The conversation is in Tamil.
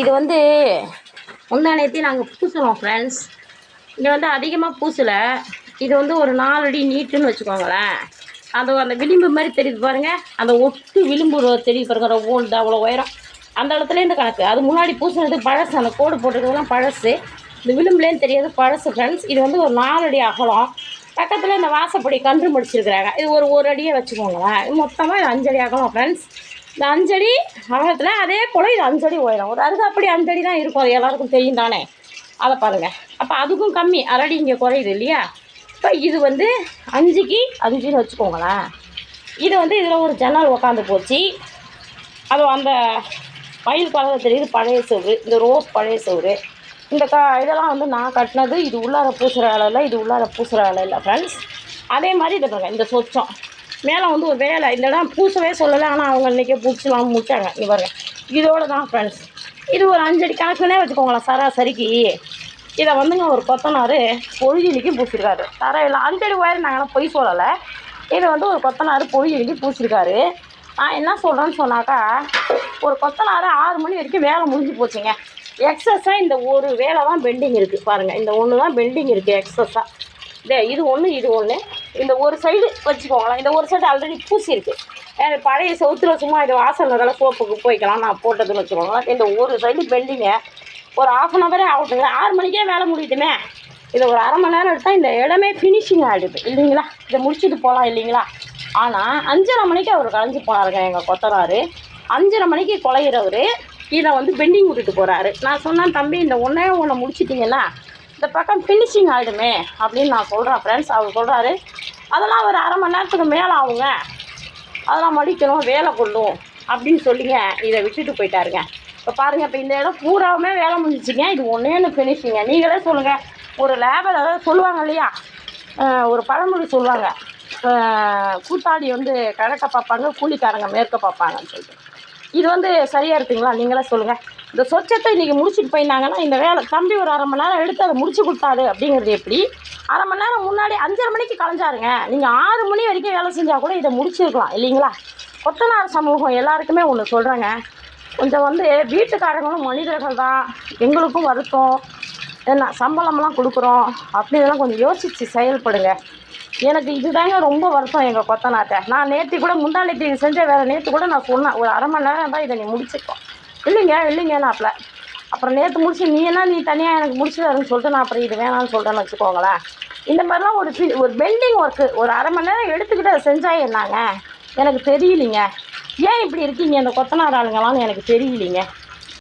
இது வந்து முந்தானேத்தி நாங்கள் பூசுகிறோம் ஃப்ரெண்ட்ஸ் இங்கே வந்து அதிகமாக பூசலை. இது வந்து ஒரு நாலு அடி நீட்டுன்னு வச்சுக்கோங்களேன். அது அந்த விளிம்பு மாதிரி தெரியுது பாருங்கள் அந்த ஒட்டு விளிம்பு ஒரு தெரியுது பாருங்க. ஓல்டு அவ்வளோ உயரம். அந்த இடத்துலேருந்து கணக்கு. அது முன்னாடி பூசினது பழசு. அந்த கோடு போட்டிருக்கிறதுலாம் பழசு. இந்த விளிம்புலேருந்து தெரியாது. பழசு ஃப்ரெண்ட்ஸ் இது வந்து ஒரு நாலு அடி அகலம். பக்கத்தில் இந்த வாசப்படி கன்று முடிச்சிருக்கிறாங்க. இது ஒரு ஒரு அடியே வச்சுக்கோங்களேன். மொத்தமாக இது அஞ்சடி அகலம் ஃப்ரெண்ட்ஸ் இந்த அஞ்சடி அகலத்தில் அதே போல் இது அஞ்சடி உயரம் ஒரு அறுகாப்படி அஞ்சடி தான் இருக்கும். அது எல்லாருக்கும் தெரியும் தானே? அதை பாருங்கள் அப்போ அதுக்கும் கம்மி. அரடி இங்கே குறையுது இல்லையா? இப்போ இது வந்து அஞ்சுக்கு அஞ்சுன்னு வச்சுக்கோங்களேன். இது வந்து இதில் ஒரு ஜன்னல் உக்காந்து போச்சு. அது அந்த மயில் கலவை தெரியுது பழைய சோறு இந்த ரோஸ் பழைய சோறு இந்த க இதெல்லாம் வந்து நான் கட்டினது இது உள்ளார பூசுகிற வேலை இல்லை இது உள்ளார பூசுகிற வேலை இல்லை ஃப்ரெண்ட்ஸ் அதே மாதிரி இதை பாருங்கள் இந்த சொச்சம். மேலே வந்து ஒரு வேலை இந்த இடம் பூசவே சொல்லலை ஆனால் அவங்க இன்றைக்கே பூச்சிலாம் முடிச்சாங்க இவருங்க பாருங்க. இதோட தான் ஃப்ரெண்ட்ஸ் இது ஒரு அஞ்சடி கணக்குனே வச்சுக்கோங்களேன் சராசரிக்கு. இதை வந்துங்க ஒரு கொத்தனார் பொழுதிலிக்கும் பூசிருக்காரு. தரையில் அஞ்சடி ஒயர் நாங்களாம் பொய் சொல்லலை. இது வந்து ஒரு கொத்தனார் பொழுதிலிக்கு பூசிருக்காரு. நான் என்ன சொல்கிறேன்னு சொன்னாக்கா ஒரு கொத்தனார் ஆறு மணி வரைக்கும் வேலை முடிஞ்சு போச்சுங்க. எக்ஸஸாக இந்த ஒரு வேலை தான் பெண்டிங் இருக்குது பாருங்கள் இந்த ஒன்று தான் பெண்டிங் இருக்குது எக்ஸஸாக இதே இது ஒன்று இது ஒன்று இந்த ஒரு சைடு வச்சுக்கோங்களேன். இந்த ஒரு சைடு ஆல்ரெடி பூசி இருக்கு. பழைய சவுத்தில் சும்மா இது வாசல் இதெல்லாம் சோப்புக்கு போய்க்கலாம் நான் போட்டதுன்னு வச்சுக்கோங்களேன். இந்த ஒரு சைடு பெண்டிங்க ஒரு ஆஃப் அன் ஹவரே ஆகட்டுங்க ஆறு மணிக்கே வேலை முடியுதுமே. இதை ஒரு அரை மணி நேரம் எடுத்தால் இந்த இடமே ஃபினிஷிங் ஆகிடுது இல்லைங்களா? இதை முடிச்சுட்டு போகலாம் இல்லைங்களா? ஆனால் அஞ்சரை மணிக்கு அவர் கலைஞ்சு போனாருங்க எங்கள் கொத்தனார். அஞ்சரை மணிக்கு குலையிறவர். இதை வந்து பெண்டிங் விட்டுட்டு போகிறாரு நான் சொன்னேன் தம்பி இந்த ஒன்றே ஒன்றை முடிச்சிட்டிங்கன்னா இந்த பக்கம் ஃபினிஷிங் ஆகிடுமே அப்படின்னு நான் சொல்கிறேன் ஃப்ரெண்ட்ஸ் அவர் சொல்கிறாரு அதெல்லாம் ஒரு அரை மணி நேரத்துக்கு மேலே ஆகுங்க. அதெல்லாம் மடிக்கணும் வேலை கொள்ளும் அப்படின்னு சொல்லிங்க. இதை விட்டுட்டு போயிட்டாருங்க. இப்போ பாருங்கள் இப்போ இந்த இடம் பூராவுமே வேலை முடிஞ்சிச்சிங்க. இது ஒன்றே ஒன்று ஃபினிஷிங்க நீங்களே சொல்லுங்கள் ஒரு லேபர் அதாவது சொல்லுவாங்க இல்லையா? ஒரு பழமொழி சொல்லுவாங்க. கூத்தாடி வந்து கிழக்க பார்ப்பாங்க கூலிக்காரங்க மேற்க பார்ப்பாங்கன்னு சொல்லிட்டு. இது வந்து சரியாக இருக்குங்களா? நீங்களே சொல்லுங்கள் இந்த சொச்சத்தை இன்றைக்கி முடிச்சுட்டு போயிருந்தாங்கன்னா இந்த வேலை தம்பி ஒரு அரை மணி நேரம் எடுத்து அதை முடிச்சு கொடுத்தாரு அப்படிங்கிறது எப்படி? அரை மணி நேரம் முன்னாடி அஞ்சரை மணிக்கு கலைஞ்சாருங்க. நீங்கள் ஆறு மணி வரைக்கும் வேலை செஞ்சால் கூட இதை முடிச்சிருக்கலாம் இல்லைங்களா? கொத்தனார் சமூகம் எல்லாருக்குமே ஒன்று சொல்கிறேங்க கொஞ்சம் வந்து வீட்டுக்காரங்களும் மனிதர்கள் தான். எங்களுக்கும் வருத்தம். என்ன சம்பளம்லாம் கொடுக்குறோம். அப்படின்லாம் கொஞ்சம் யோசித்து செயல்படுங்க. எனக்கு இதுதாங்க ரொம்ப வருத்தம் எங்கள் கொத்தனாட்ட நான் நேற்று கூட முந்தா நேற்று செஞ்ச வேலை நேற்று கூட நான் சொன்னேன். ஒரு அரை மணி நேரம் தான் இதை நீ முடிச்சிருக்கோம் இல்லைங்க இல்லைங்க நாப்பில் அப்புறம் நேற்று முடிச்சு நீ என்ன நீ தனியாக எனக்கு முடிச்சு தரேன்னு சொல்லிட்டு நான் அப்புறம் இது வேணாம்னு சொல்கிறேன்னு வச்சுக்கோங்களேன். இந்த மாதிரிலாம் ஒரு ஒரு பெண்டிங் ஒர்க்கு ஒரு அரை மணி நேரம் எடுத்துக்கிட்டு அதை செஞ்சால் என்னங்க எனக்கு தெரியலிங்க. ஏன் இப்படி இருக்கீங்க இந்த கொத்தனார் ஆளுங்களான்னு எனக்கு தெரியலைங்க.